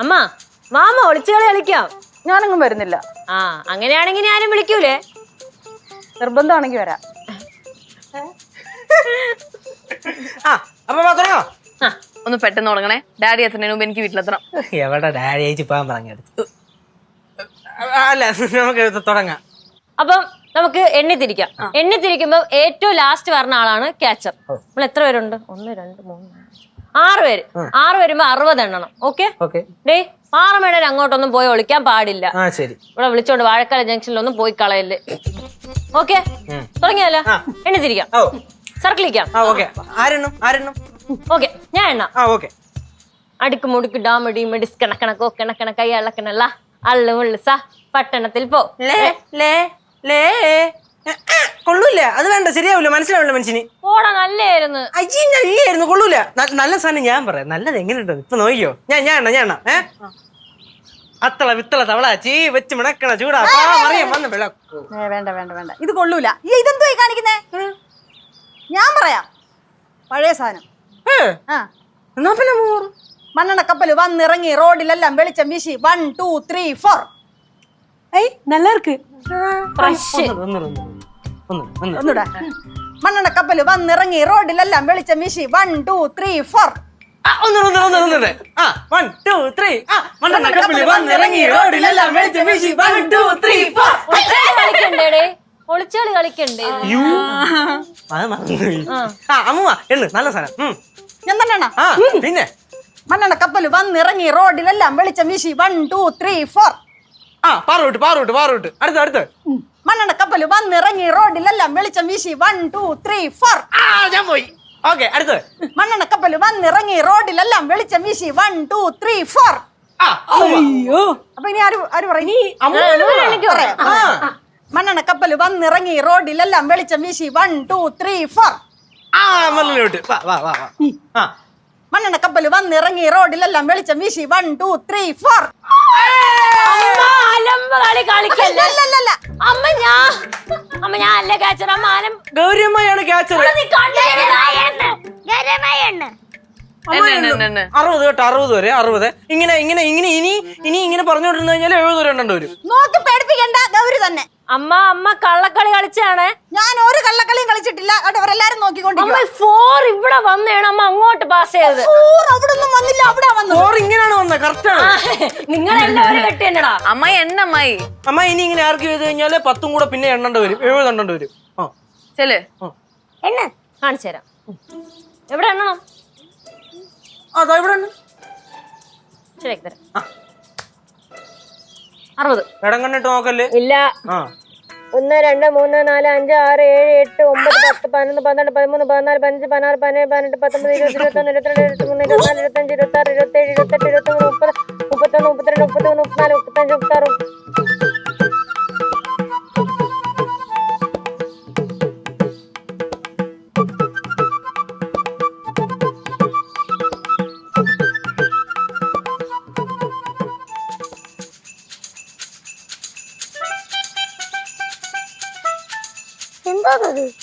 അമ്മ മാമ ഒളിച്ചുകളി കളിക്കാം. ഞാനങ്ങും വരുന്നില്ല. ആ അങ്ങനെയാണെങ്കിൽ ഞാനും വിളിക്കൂലേ? നിർബന്ധമാണെങ്കിൽ വരാം. ആ അപ്പൊ വാ, ആ ഒന്ന് പെട്ടെന്ന് തുടങ്ങണേ ഡാഡി എത്തുന്നതിന് മുമ്പ് എനിക്ക് വീട്ടിലെത്തണം. എവിടെ ഡാഡി അയച്ചു പോകാൻ പറഞ്ഞത് അല്ല നമുക്ക് തുടങ്ങാം. അപ്പം നമുക്ക് എണ്ണി തിരിക്കാം. എണ്ണി തിരിക്കുമ്പോ ഏറ്റവും ലാസ്റ്റ് വരുന്ന ആളാണ് ക്യാച്ചർ നമ്മൾ എത്ര പേരുണ്ട്? ഒന്ന് രണ്ട് മൂന്ന് ആറ് പേര്. ആറ് വരുമ്പോ അറുപത് എണ്ണണം ഓക്കെ. ആറ് പാറമേടയിൽ അങ്ങോട്ടൊന്നും പോയി ഒളിക്കാൻ പാടില്ല. ഇവിടെ വിളിച്ചോണ്ട് വാഴക്കാല ജംഗ്ഷനിലൊന്നും പോയി കളയല്ലേ. ഓക്കെ? തുടങ്ങിയാലോ? എണ്ണി തിരിക്കാം. ഓ. സർക്കിളിക്കാം. ഓക്കെ. ഞാൻ എണ്ണ. അടുക്ക് മുടുക്ക് ഡാമടി മെഡിസ് കണക്കണക്കോ കണക്കണ കൈ അളക്കണല്ല അള്ളു മുള്ളു സ. പട്ടണത്തിൽ പോ. ലേ ലേ ലേ. കൊള്ളൂല്ല? അത് വേണ്ട ശരിയാവില്ല മനസ്സിലാവില്ല മനുഷ്യന്. ഓടാ നല്ലായിരുന്നു അജി നല്ലായിരുന്നു കൊള്ളൂല. നല്ല സാധനം ഞാൻ പറയാം. നല്ലത് എങ്ങനെയുണ്ടെന്ന് ഇപ്പൊ നോക്കിയോ ഞാൻ ഞാൻ എണ്ണ ഞാൻ എണ്ണ ഏ? അത്തള വിത്തള തവള ചീ വെച്ച് മിണക്കണ ചൂടാ. അറിയാം വേണ്ട വേണ്ട. വേണ്ട ഇത് കൊള്ളൂല. ഈ കാണിക്കുന്നേ? ഞാൻ പറയാം. പഴയ സാധനം. എന്നാ പിന്നെ മൂർ മണ്ണെണ്ണ കപ്പൽ വന്നിറങ്ങി റോഡിലെല്ലാം വെളിച്ചം വീശി. വൺ ടു ത്രീ ഫോർ ഏയ് നല്ല ഇറക്ക്. ഒന്നുകൂടെ. മണ്ണെണ്ണ കപ്പൽ വന്നിറങ്ങി റോഡിലെല്ലാം വെളിച്ചം വീശി. വൺ ടു ത്രീ ഫോർ കളിക്കണ്ടേ നല്ല സാധനം. ഞാൻ തന്നെ പിന്നെ? മണ്ണെണ്ണ കപ്പൽ വന്നിറങ്ങി റോഡിലെല്ലാം വെളിച്ചം വീശി. വൺ ടു ത്രീ ഫോർ ആ പാറോട്ട് പാറോട്ട് പാറോട്ട്. അടുത്ത അടുത്ത്. മണ്ണെണ്ണ കപ്പൽ വന്നിറങ്ങി റോഡിലെല്ലാം വെളിച്ചം വീശി. വൺ ടു ത്രീ ഫോർ ആ ഞാൻ പോയി. ഓക്കെ അടുത്ത്. മണ്ണെണ്ണ കപ്പൽ വന്നിറങ്ങി റോഡിലെല്ലാം വെളിച്ചം വീശി. വൺ ടു ത്രീ ഫോർ ആ അയ്യോ. അപ്പൊ ഇനി ആര് ആര് പറയും. മണ്ണെണ്ണ കപ്പൽ വന്നിറങ്ങി റോഡിലെല്ലാം വെളിച്ചം വീശി. വൺ ടു ത്രീ ഫോർ ആ മല്ലിലോട്ട് വാ വാ വാ വാ. ആ. മണ്ണെണ്ണ കപ്പൽ വന്നിറങ്ങി റോഡിലെല്ലാം വെളിച്ചം വീശി. വൺ ടു ത്രീ ഫോർ അലമ്പ് കളി കളിക്കല്ലേ? അമ്മ ഞാൻ അമ്മ ഞാൻ അല്ല കാച്ചർ അമ്മ അലം ഗൗരിയമ്മയാണ് ക്യാച്ചർ. അറുപത് കേട്ടോ അറുപത് വരെ അറുപത്. ഇങ്ങനെ ഇങ്ങനെ ഇങ്ങനെ ഇനി ഇനി ഇങ്ങനെ പറഞ്ഞുകൊണ്ടിരുന്നു കഴിഞ്ഞാൽ എഴുപത് വരെ വരും. നോക്കി പേടിപ്പിക്കണ്ട ഗൗരി തന്നെ. അമ്മ അമ്മ കള്ളക്കളി കളിച്ചാണ്. ഞാൻ ഒരു കള്ളക്കളിയും കളിച്ചിട്ടില്ല. അവിടെ അവരെല്ലാരും അമ്മ ഫോർ ഇവിടെ വന്നേണ് അമ്മ അങ്ങോട്ട് പാസ് ചെയ്തത്. അവിടെ ഒന്നും വന്നില്ല അവിടെ വന്നു ഫോർ ഇങ്ങനെയാണ് വന്നത് കറക്റ്റാണ് നിങ്ങളെല്ലാവരും കെട്ടി എന്നടാ. അമ്മായി എണ്ണ അമ്മായി. അമ്മ ഇനി ഇങ്ങനെ ആർക്ക് ചെയ്ത് കഴിഞ്ഞാൽ പത്തും കൂടെ പിന്നെ എണ്ണേണ്ടി വരും. എഴുപത് എണ്ണേണ്ടി വരും. ആ. ചെൽ. എണ്ണ. കാണിച്ചു തരാം. എവിടെ എണ്ണണം അതാ ഇവിടെ ഉണ്ട് ശരിയാക്കി തരാം. അറുപത്. ഇടം കണ്ടിട്ട് നോക്കല്ലേ? ഇല്ല. ആ. ഒന്ന് രണ്ട് മൂന്ന് നാല് അഞ്ച് ആറ് ഏഴ് എട്ട് ഒമ്പത് പത്ത് പതിനൊന്ന് പന്ത്രണ്ട് പതിമൂന്ന് പതിനാല് പതിനഞ്ച് പതിനാറ് പതിനേഴ് പതിനെട്ട് പത്തൊമ്പത് ഇരുപത് ഇരുപത്തൊന്ന് ഇരുപത്തിരണ്ട് ഇരുപത്തിമൂന്ന് ഇരുപത്തിനാല് ഇരുപത്തഞ്ച് ഇരുപത്താറ് ഇരുപത്തേഴ് ഇരുപത്തെട്ട് ഇരുപത്തൊന്ന് മുപ്പത് മുപ്പത്തൊന്ന് മുപ്പത്തിരണ്ട് മുപ്പത്തിമൂന്ന് മുപ്പത്തിനാല് മുപ്പത്തഞ്ച് മുപ്പത്താറ്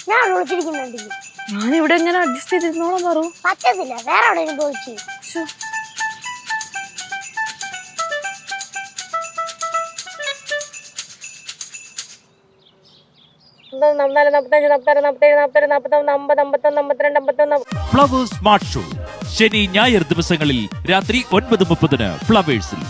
ഞാൻ ഞാൻ ഇവിടെ എങ്ങനെ അഡ്ജസ്റ്റ് ചെയ്തിരുന്നോളാം പറു. പറ്റത്തില്ല. വേറെ പോയിച്ചു ഫ്ലവേഴ്സ് സ്മാർട്ട് ഷോ ശനി ഞായർ ദിവസങ്ങളിൽ രാത്രി ഒൻപത് മുപ്പതിന് ഫ്ലവേഴ്സിൽ